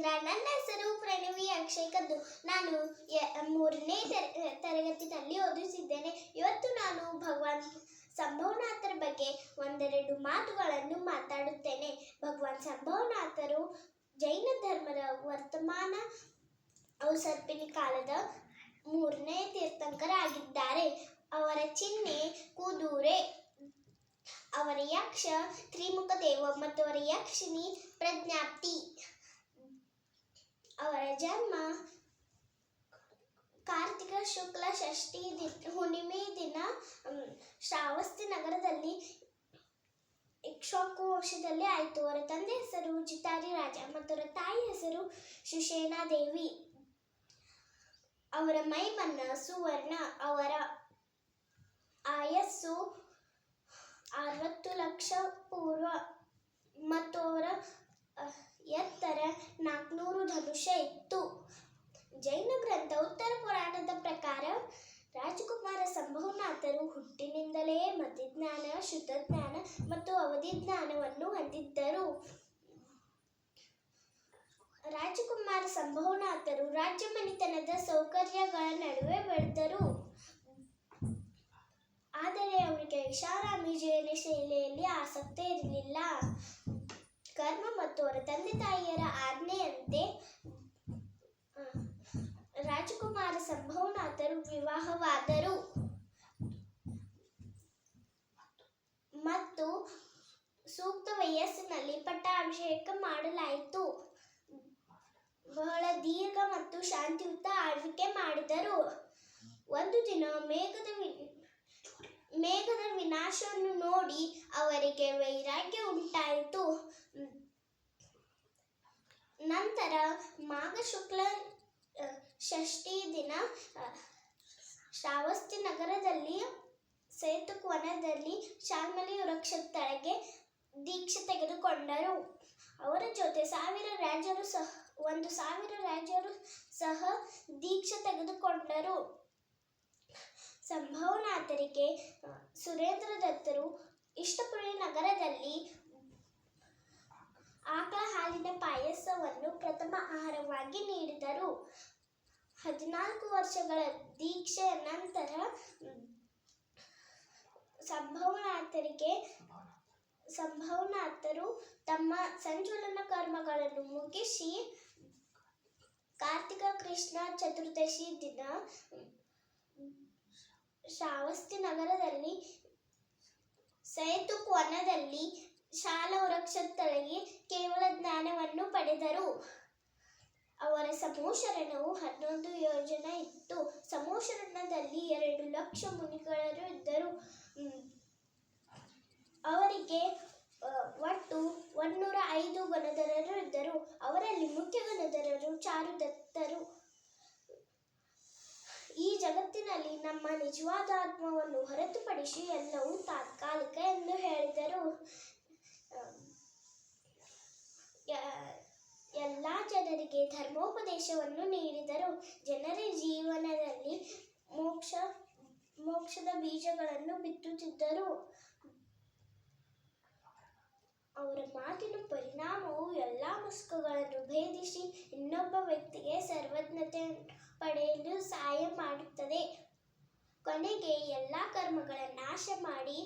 ನನ್ನ ಹೆಸರು ಪ್ರಣವಿ ಅಕ್ಷಯ್ ಕದ್ದು. ನಾನು ಮೂರನೇ ತರ- ತರಗತಿನಲ್ಲಿ ಓದಿಸಿದ್ದೇನೆ ಇವತ್ತು ನಾನು ಭಗವಾನ್ ಸಂಭವನಾಥರ ಬಗ್ಗೆ ಒಂದೆರಡು ಮಾತುಗಳನ್ನು ಮಾತಾಡುತ್ತೇನೆ. ಭಗವಾನ್ ಸಂಭವನಾಥರು ಜೈನ ಧರ್ಮದ ವರ್ತಮಾನ ಔಸರ್ಪಿನಿ ಕಾಲದ ಮೂರನೇ ತೀರ್ಥಂಕರಾಗಿದ್ದಾರೆ. ಅವರ ಚಿಹ್ನೆ ಕೂದೂರೆ. ಅವರ ಯಕ್ಷ ತ್ರಿಮುಖ ದೇವ ಮತ್ತು ಅವರ ಯಕ್ಷಿಣಿ ಪ್ರಜ್ಞಾಪ್ತಿ. ಅವರ ಜನ್ಮ ಕಾರ್ತಿಕ ಶುಕ್ಲ ಷಷ್ಠಿ ದಿ- ಹುಣ್ಣಿಮೆ ದಿನ ಶ್ರಾವಸ್ತಿ ನಗರದಲ್ಲಿ ವಂಶದಲ್ಲಿ ಆಯಿತು. ಅವರ ತಂದೆ ಹೆಸರು ಚಿತಾರಿ ರಾಜ ಮತ್ತು ಅವರ ತಾಯಿ ಹೆಸರು ಸುಷೇನಾ ದೇವಿ ಅವರ ಮೈ ಸುವರ್ಣ, ಅವರ ಆಯಸ್ಸು ಅರವತ್ತು ಲಕ್ಷ ಪೂರ್ವ ಮತ್ತು ಅವರ ಎತ್ತರ ಇತ್ತು ಜೈನ ಗ್ರಂಥ ಉತ್ತರ ಪುರಾಣದ ಪ್ರಕಾರ ರಾಜಕುಮಾರ ಸಂಭವನಾಥರು ಹುಟ್ಟಿನಿಂದಲೇ ಮತಿಜ್ಞಾನ ಶುದ್ಧ ಜ್ಞಾನ ಮತ್ತು ಅವಧಿ ಜ್ಞಾನವನ್ನು ಹೊಂದಿದ್ದರು. ರಾಜಕುಮಾರ ಸಂಭವನಾಥರು ರಾಜ್ಯ ಮನೆತನದ ಸೌಕರ್ಯಗಳ ನಡುವೆ ಬೆಳೆದರು. ಆದರೆ ಅವರಿಗೆ ಐಷಾರಾಮಿ ಜೀವನ ಶೈಲಿಯಲ್ಲಿ ಆಸಕ್ತಿ ಇರಲಿಲ್ಲ. ಕರ್ಮ ಮತ್ತು ಅವರ ತಂದೆ ತಾಯಿಯರ ಆಜ್ಞೆಯಂತೆ ರಾಜಕುಮಾರ ಸಂಭವನಾಥರು ವಿವಾಹವಾದರು ಮತ್ತು ಸೂಕ್ತ ವಯಸ್ಸಿನಲ್ಲಿ ಪಟ್ಟಾಭಿಷೇಕ ಮಾಡಲಾಯಿತು. ಬಹಳ ದೀರ್ಘ ಮತ್ತು ಶಾಂತಿಯುತ ಆಳ್ವಿಕೆ ಮಾಡಿದರು. ಒಂದು ದಿನ ಮೇಘದ ಮೇಘದ ವಿನಾಶವನ್ನು ನೋಡಿ ಅವರಿಗೆ ವೈರಾಗ್ಯ ಉಂಟಾಯಿತು. ನಂತರ ಮಾಘ ಶುಕ್ಲ ಷಷ್ಠಿ ದಿನ ಶ್ರಾವಸ್ತಿ ನಗರದಲ್ಲಿ ಸೇತುವನದಲ್ಲಿ ಶಾಲ್ಮಲಿ ವೃಕ್ಷದ ತಳಗೆ ದೀಕ್ಷೆ ತೆಗೆದುಕೊಂಡರು. ಅವರ ಜೊತೆ ಸಾವಿರ ರಾಜರು ಸಹ, ಒಂದು ಸಾವಿರ ರಾಜರು ಸಹ ದೀಕ್ಷೆ ತೆಗೆದುಕೊಂಡರು. ಸಂಭವನಾಥರಿಗೆ ಸುರೇಂದ್ರ ದತ್ತರು ಇಷ್ಟಪುರಿ ನಗರದಲ್ಲಿ ಹಾಲಿನ ಪಾಯಸವನ್ನು ಪ್ರಥಮ ಆಹಾರವಾಗಿ ನೀಡಿದರು. ಹದಿನಾಲ್ಕು ವರ್ಷಗಳ ದೀಕ್ಷೆಯ ನಂತರ ಸಂಭವನಾಥರಿಗೆ ಸಂಭವನಾಥರು ತಮ್ಮ ಸಂಚಲನ ಕರ್ಮಗಳನ್ನು ಮುಗಿಸಿ ಕಾರ್ತಿಕ ಕೃಷ್ಣ ಚತುರ್ದಶಿ ದಿನ ಶ್ರಾವಸ್ತಿ ನಗರದಲ್ಲಿ ಸೇತುಕ್ವನದಲ್ಲಿ ಶಾಲ ವೃಕ್ಷದ ತಳಗೆ ಕೇವಲ ಜ್ಞಾನವನ್ನು ಪಡೆದರು. ಅವರ ಸಮೂಶರಣವು ಹನ್ನೊಂದು ಯೋಜನ ಇತ್ತು. ಸಮೂಶರಣದಲ್ಲಿ ಎರಡು ಲಕ್ಷ ಮುನಿಗಳರು ಇದ್ದರು. ಅವರಿಗೆ ಒಟ್ಟು ಒನ್ನೂರ ಐದು ಗಣಧರರು ಇದ್ದರು. ಅವರಲ್ಲಿ ಮುಖ್ಯ ಗಣಧರರು ಚಾರುದತ್ತರು. ಈ ಜಗತ್ತಿನಲ್ಲಿ ನಮ್ಮ ನಿಜವಾದ ಆತ್ಮವನ್ನು ಹೊರತುಪಡಿಸಿ ಎಲ್ಲವೂ ತಾತ್ಕಾಲಿಕ ಎಂದು ಹೇಳಿದರು ಎಲ್ಲ ಜನರಿಗೆ ಧರ್ಮೋಪದೇಶವನ್ನು ನೀಡಿದರು. ಜನರ ಜೀವನದಲ್ಲಿ ಮೋಕ್ಷ, ಮೋಕ್ಷದ ಬೀಜಗಳನ್ನು ಬಿತ್ತುತ್ತಿದ್ದರು. ಅವರ ಮಾತಿನ ಪರಿಣಾಮವು ಎಲ್ಲ ಮುಸ್ಕುಗಳನ್ನು ಭೇದಿಸಿ ಇನ್ನೊಬ್ಬ ವ್ಯಕ್ತಿಗೆ ಸರ್ವಜ್ಞತೆ ಪಡೆಯಲು ಸಹಾಯ ಮಾಡುತ್ತದೆ. ಕೊನೆಗೆ ಎಲ್ಲ ಕರ್ಮಗಳ ನಾಶ ಮಾಡಿ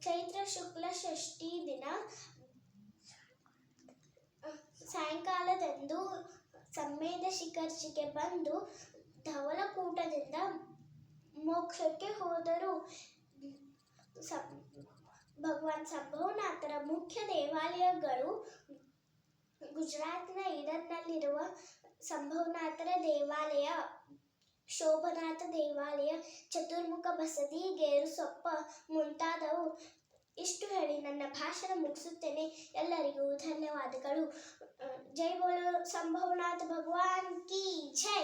ಚೈತ್ರ ಶುಕ್ಲ ಷಷ್ಠಿ ದಿನ ಸಾಯಂಕಾಲದಂದು ಸಮ್ಮೇದ ಶಿಖರ್ಜಿಗೆ ಬಂದು ಧವಲಕೂಟದಿಂದ ಮೋಕ್ಷಕ್ಕೆ ಹೋದರು. ಭಗವಾನ್ ಸಂಭವನಾಥರ ಮುಖ್ಯ ದೇವಾಲಯಗಳು ಗುಜರಾತ್ನ ಈಡನ್ನಲ್ಲಿರುವ ಸಂಭವನಾಥರ ದೇವಾಲಯ, ಶೋಭನಾಥ ದೇವಾಲಯ, ಚತುರ್ಮುಖ ಬಸದಿ, ಗೇರುಸೊಪ್ಪ ಮುಂತಾದವು. ಇಷ್ಟು ಹೇಳಿ ನನ್ನ ಭಾಷಣ ಮುಗಿಸುತ್ತೇನೆ. ಎಲ್ಲರಿಗೂ વાત કરું. જય બોલો સંભવનાથ ભગવાન કી જય?